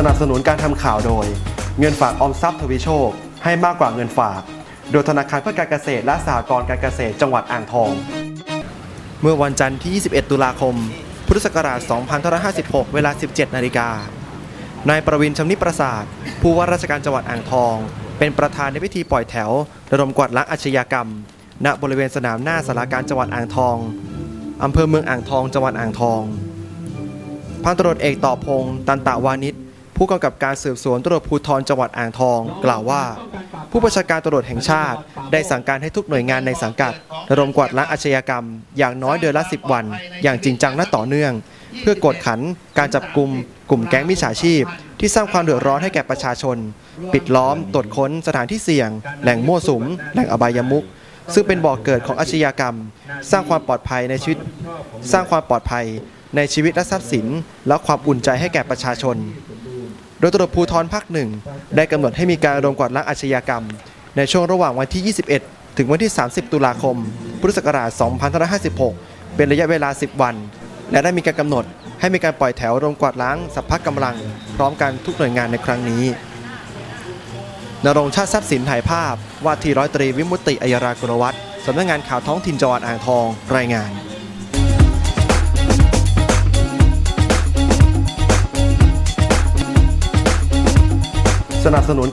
สนับสนุนการทำข่าวโดย เงินฝากออมทรัพย์ทวีโชค ให้มากกว่าเงินฝาก โดยธนาคารเพื่อการเกษตรและสหกรณ์การเกษตรจังหวัดอ่างทอง เมื่อวันจันทร์ที่ 21 ตุลาคม พุทธศักราช 2556 เวลา 17 นาฬิกา นายประวินชำนิประสาท ผู้ว่าราชการจังหวัดอ่างทอง เป็นประธานในพิธีปล่อยแถว ระดมกวาดล้างอาชญากรรม ณ บริเวณสนามหน้าสารการจังหวัดอ่างทอง อำเภอเมืองอ่างทอง จังหวัดอ่างทอง พันตำรวจเอกต่อพงศ์ตันตะวานิช ผู้กำกับการสืบสวนตำรวจภูธรจังหวัดอ่างทอง กล่าวว่า ผู้บัญชาการตำรวจแห่งชาติ ได้สั่งการให้ทุกหน่วยงานในสังกัดระดมกวาดล้างอาชญากรรม อย่างน้อยเดือนละ10 วัน อย่างจริงจังและต่อเนื่อง เพื่อกดขันการจับกลุ่มกลุ่มแก๊งมิจฉาชีพ ที่สร้างความเดือดร้อนให้แก่ประชาชน ปิดล้อมตรวจค้นสถานที่เสี่ยง แหล่งมั่วสุม แหล่งอบายมุขซึ่งเป็นบ่อกเกิดของอาชญากรรม สร้างความปลอดภัยในชีวิต สร้างความปลอดภัยในชีวิตและทรัพย์สิน และความอุ่นใจให้แก่ประชาชน ดยตำรวจภูธรภาคหนึ่งได้กำหนดให้มีการรวมกวาดล้างอาชญากรรม ในช่วงระหว่างวันที่ 21 ถึงวันที่ 30 ตุลาคม พุทธศักราช 2556 เป็นระยะเวลา 10 วัน และได้มีการกำหนดให้มีการปล่อยแถวรวมกวาดล้างสัพพะกำลัง พร้อมกันทุกหน่วยงานในครั้งนี้นรงชาติทรัพย์สินถ่ายภาพ ว่าที่ร้อยตรีวิมุตติอัยรากุลวัฒน์สำนักงานข่าวท้องถิ่นจังหวัดอ่างทองรายงาน สนับสนุน